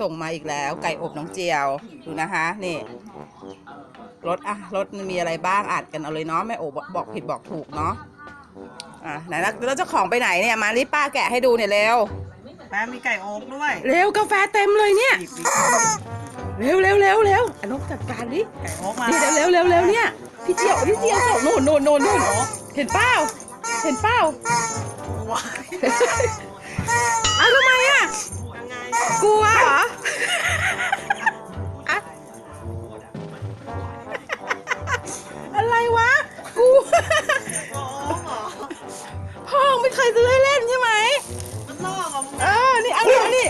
ส่งมาอีกแล้ว ไก่อบน้องเจียวดูนะคะนี่รสอะรสมันมีอะไรบ้างอ่านกันเอาเลยเนาะแม่โอบบอกผิดบอกถูกเนาะอะไหนแล้วแล้วเจ้าของไปไหนเนี่ยมารีบป้าแกะให้ดูเนี่ยเร็วแม่มีไก่โอ๊กด้วยเร็วกาแฟเต็มเลยเนี่ยหยิบดิเร็วเร็วเร็วเร็วอนุจัดการดิไก่โอ๊กมานี่เร็วเร็วเร็วเร็วเนี่ยพี่เจียวพี่เจียวส่งนู่นนู่นนู่นนู่นเห็นเป้าเห็นเป้า ซื้อให้เล่นใช่ไหมมันลอกอะมึงเออ นี่เอานี่เอานี่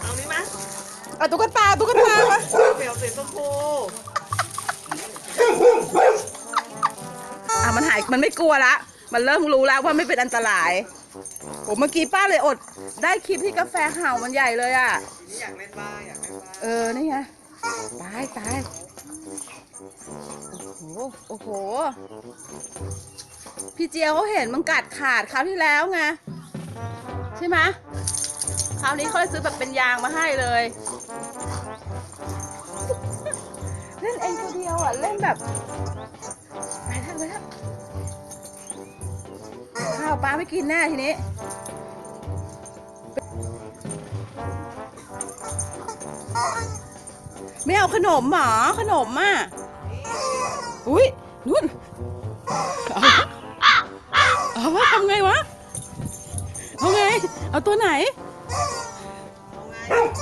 เอานี่มั้ยเอาตุ๊กตาตุ๊กตามาเปลี่ยวสีชมพูอะมันหายมันไม่กลัวละ มันเริ่มรู้แล้วว่าไม่เป็นอันตรายโอ้เมื่อกี้ป้าเลยอด ได้คลิปที่กาแฟเห่ามันใหญ่เลยอะ นี่อยากเล่นบ้างอยากเล่นบ้างเออ นี่ไง ตาย ตาย โอ้โห โอ้โห พี่เจียวเขาเห็นมันกัดขาดคราวที่แล้วไงใช่ไหมคราวนี้เขาเลยซื้อแบบเป็นยางมาให้เลย เล่นเองตัวเดียวอะ เล่นแบบไปแล้วไปแล้วข้าวปลาไม่กินแน่ทีนี้ไม่เอาขนมหมอขนมอะ อุ้ยนุ่น เอาเอาวะทำไงวะ เอาไง เอาตัวไหนเอาไง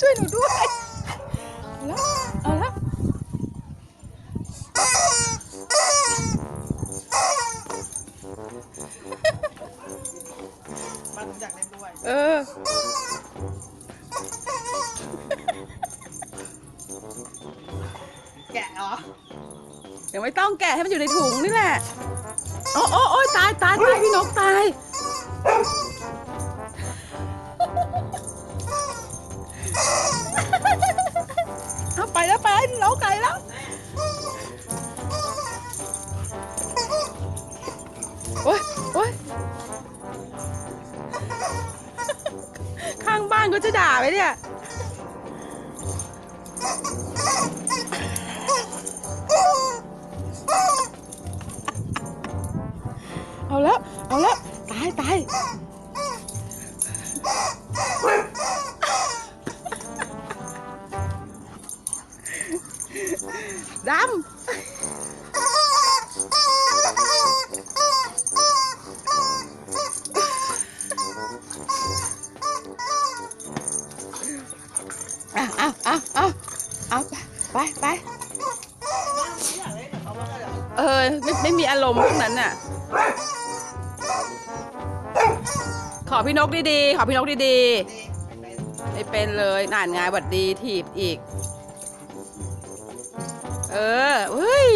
ช่วยหนูด้วยเอาละเอาละมันอยากเล่นด้วยเออ แกะเหรอเดี๋ยวไม่ต้องแกะให้มันอยู่ในถุงนี่แหละ โอ้โอ้โอ้ยตายตายตายพี่นกตาย เอาไปแล้วไปเล้าไก่แล้ว โอ้ยโอ้ยข้างบ้านก็จะด่าไหมเนี่ย เอาแล้วเอาแล้วตายตายดำอะเอาเอาเอาเอาไปไปไป เออไม่ไม่มีอารมณ์พวกนั้นน่ะ ขอพี่นกดีๆ ขอพี่นกดีๆ ไม่เป็นเลยน่านงายหวัดดีถีบอีก เออเฮ้ย